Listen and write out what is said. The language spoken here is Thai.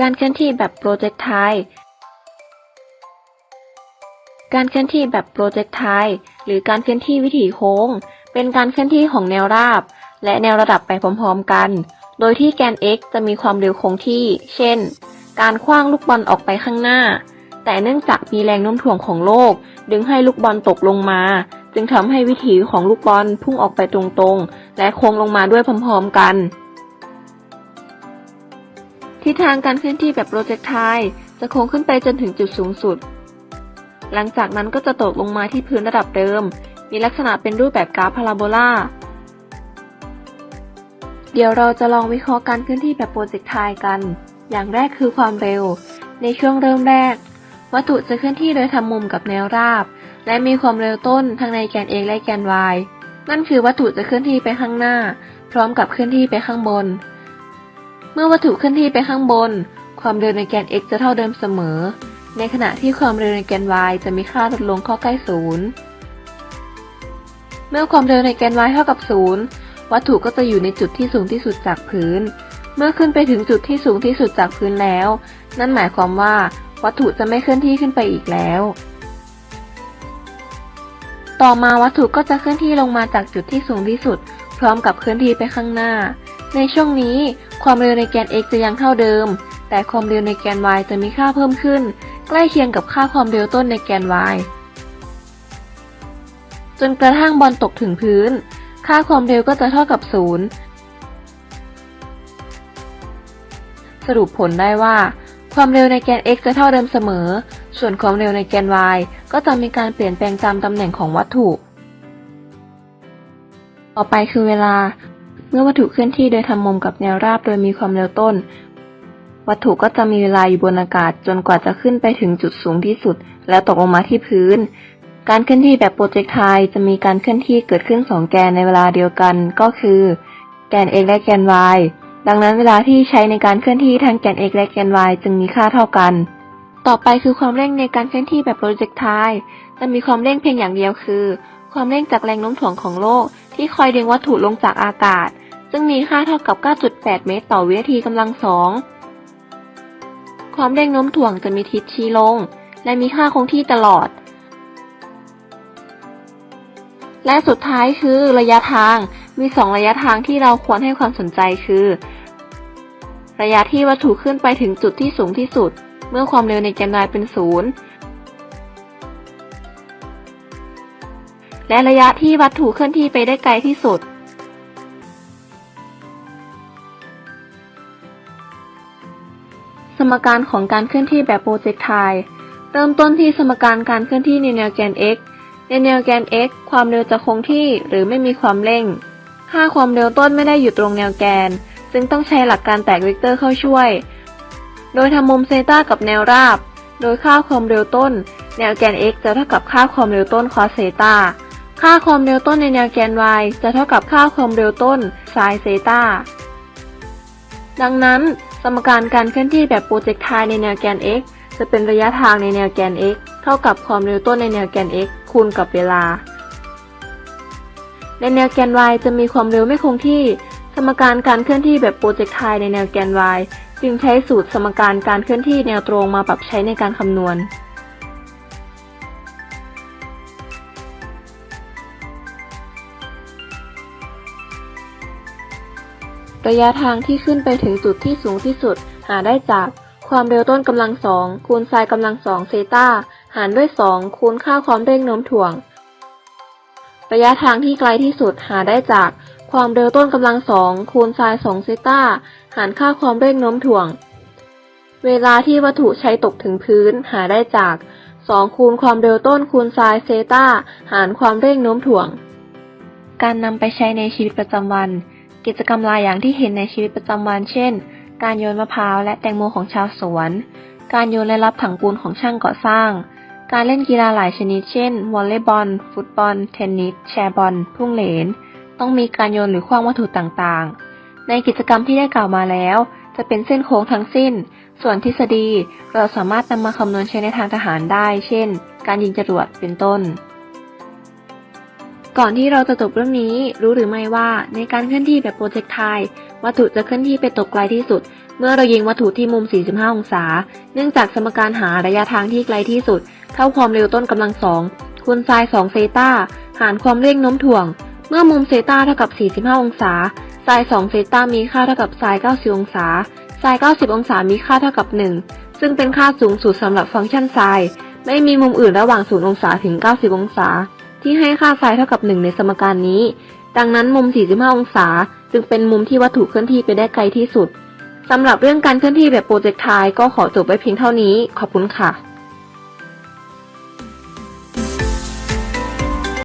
การเคลื่อนที่แบบโปรเจกไทการเคลื่อนที่แบบโปรเจกไทหรือการเคลื่อนที่วิถีโค้ง เป็นการเคลื่อนที่ของแนวราบ และแนวระดับไปพร้อมๆกัน โดยที่แกน x จะมีความเร็วคงที่ เช่น การคว้างลูกบอลออกไปข้างหน้า แต่เนื่องจากมีแรงโน้มถ่วงของโลก ดึงให้ลูกบอลตกลงมา จึงทำให้วิถีของลูกบอลพุ่งออกไปตรงๆ และโค้งลงมาด้วยพร้อมๆกัน ทิศทางการเคลื่อนที่แบบโปรเจกไทจะโค้งขึ้นไปจนถึงจุดสูงสุด หลังจากนั้นก็จะตกลงมาที่พื้นระดับเดิม มีลักษณะเป็นรูปแบบกราฟพาราโบลาเดี๋ยวเราจะลองวิเคราะห์การเคลื่อนที่แบบโปรเจกไทกัน อย่างแรกคือความเร็ว ในช่วงเริ่มแรก วัตถุจะเคลื่อนที่โดยทำมุมกับแนวราบ และมีความเร็วต้นทั้งในแกน x และแกน y นั่นคือวัตถุจะเคลื่อนที่ไปข้างหน้า พร้อมกับเคลื่อนที่ไปข้างบน เมื่อวัตถุเคลื่อนที่ไปข้างบน ความเร็วในแกน x จะเท่าเดิมเสมอ ในขณะที่ความเร็วในแกน y จะมีค่าลดลงเข้าใกล้ศูนย์เมื่อความเร็วในแกน y เท่ากับศูนย์วัตถุก็จะอยู่ในจุดที่สูงที่สุดจากพื้น เมื่อขึ้นไปถึงจุดที่สูงที่สุดจากพื้นแล้ว นั่นหมายความว่า วัตถุจะไม่เคลื่อนที่ขึ้นไปอีกแล้ว ต่อมาวัตถุก็จะเคลื่อนที่ลงมาจากจุดที่สูงที่สุด พร้อมกับเคลื่อนที่ไปข้างหน้า ในช่วงนี้ความเร็วในแกน x จะยังเท่าเดิม แต่ความเร็วในแกน y จะมีค่าเพิ่มขึ้น ใกล้เคียงกับค่าความเร็วต้นในแกน y จนกระทั่งบอลตกถึงพื้น ค่าความเร็วก็จะเท่ากับศูนย์สรุปผลได้ว่า ความเร็วในแกน x จะเท่าเดิมเสมอ ส่วนความเร็วในแกน y ก็จะมีการเปลี่ยนแปลงตามตำแหน่งของวัตถุ ต่อไปคือเวลา มื่อวัตถุเคลื่อนที่โดยทำมุมกับแนวราบโดยมีความเร็วต้น วัตถุก็จะมีเวลาอยู่บนอากาศจนกว่าจะขึ้นไปถึงจุดสูงที่สุด แล้วตกลงมาที่พื้น การเคลื่อนที่แบบโปรเจกไทจะมีการเคลื่อนที่เกิดขึ้นสองแกนในเวลาเดียวกันก็คือ แกน x และแกน y ดังนั้นเวลาที่ใช้ในการเคลื่อนที่ทั้งแกน x และแกน y จึงมีค่าเท่ากัน ต่อไปคือความเร่งในการเคลื่อนที่แบบโปรเจกไทจะมีความเร่งเพียงอย่างเดียวคือ ความเร่งจากแรงโน้มถ่วงของโลกที่คอยดึงวัตถุลงจากอากาศ ซึ่งมีค่าเท่ากับ 9.8 เมตรต่อวินาทีกำลังสอง ความเร่งโน้มถ่วงจะมีทิศชี้ลง และมีค่าคงที่ตลอด และสุดท้ายคือระยะทาง มีสองระยะทางที่เราควรให้ความสนใจคือ ระยะที่วัตถุขึ้นไปถึงจุดที่สูงที่สุด เมื่อความเร็วในแกน y เป็นศูนย์และระยะที่วัตถุเคลื่อนที่ไปได้ไกลที่สุด สมการของการเคลื่อนที่แบบโปรเจกไทเริ่มต้นที่สมการการเคลื่อนที่ในแนวแกน x ในแนวแกน x ความเร็วจะคงที่หรือไม่มีความเร่ง ค่าความเร็วต้นไม่ได้อยู่ตรงแนวแกน ซึ่งต้องใช้หลักการแตกเวกเตอร์เข้าช่วย โดยทำมุมเซตากับแนวราบ โดยค่าความเร็วต้น แนวแกน x จะเท่ากับค่าความเร็วต้นคอสเซตาค่าความเร็วต้นในแนวแกน y จะเท่ากับค่าความเร็วต้นไซน์เซตาดังนั้น สมการการเคลื่อนที่แบบโปรเจกไทในแนวแกน x จะเป็นระยะทางในแนวแกน x เท่ากับความเร็วต้นในแนวแกน x คูณกับเวลา ในแนวแกน y จะมีความเร็วไม่คงที่ สมการการเคลื่อนที่แบบโปรเจกไทในแนวแกน y จึงใช้สูตรสมการการเคลื่อนที่แนวตรงมาปรับใช้ในการคำนวณ ระยะทางที่ขึ้นไปถึงจุดที่สูงที่สุด หาได้จาก ความเร็วต้นกำลังสองคูณไซน์กำลังสองเซตาหารด้วย 2 คูณค่าความเร่งโน้มถ่วง ระยะทางที่ไกลที่สุดหาได้จาก ความเร็วต้นกำลังสองคูณไซน์สองเซตาหารค่าความเร่งโน้มถ่วง เวลาที่วัตถุใช้ตกถึงพื้นหาได้จาก2คูณความเร็วต้นคูณไซน์เซตาหารความเร่งโน้มถ่วง การนำไปใช้ในชีวิตประจำวัน กิจกรรมหลายอย่างที่เห็นในชีวิตประจำวัน เช่น การโยนมะพร้าวและแตงโมของชาวสวน การโยนและรับถังปูนของช่างก่อสร้าง การเล่นกีฬาหลายชนิด เช่น วอลเลย์บอล ฟุตบอล เทนนิส แชร์บอล พุ่งเหรนต้องมีการโยนหรือคว้างวัตถุต่างๆ ในกิจกรรมที่ได้กล่าวมาแล้ว จะเป็นเส้นโค้งทั้งสิ้น ส่วนทฤษฎีเราสามารถนำมาคำนวณใช้ในทางทหารได้ เช่น การยิงจรวด เป็นต้น ก่อนที่เราจะจบเรื่องนี้ รู้หรือไม่ว่าในการเคลื่อนที่แบบโปรเจกไทวัตถุจะเคลื่อนที่ไปตกไกลที่สุด เมื่อเรายิงวัตถุที่มุม 45 องศา เนื่องจากสมการหาระยะทางที่ไกลที่สุด เท่าความเร็วต้นกำลังสองคูณไซน์2เซตาหารความเร่งโน้มถ่วง เมื่อมุมเซตาเท่ากับ 45 องศาไซน์2เซตามีค่าเท่ากับไซน์90 องศาไซน์90 องศามีค่าเท่ากับ 1 ซึ่งเป็นค่าสูงสุดสำหรับฟังก์ชันไซน์ไม่มีมุมอื่นระหว่าง 0 องศาถึง 90 องศา ที่ให้ค่าไซน์เท่ากับ 1 ในสมการนี้ ดังนั้นมุม 45 องศา จึงเป็นมุมที่วัตถุเคลื่อนที่ไปได้ไกลที่สุดสำหรับเรื่องการเคลื่อนที่แบบโปรเจกไทก็ขอจบไว้เพียงเท่านี้ ขอบคุณค่ะ